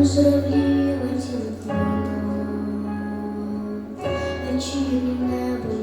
Там зраділи тіло, небо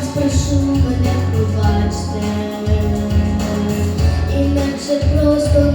вас прошу мене пробачте, інакше просто.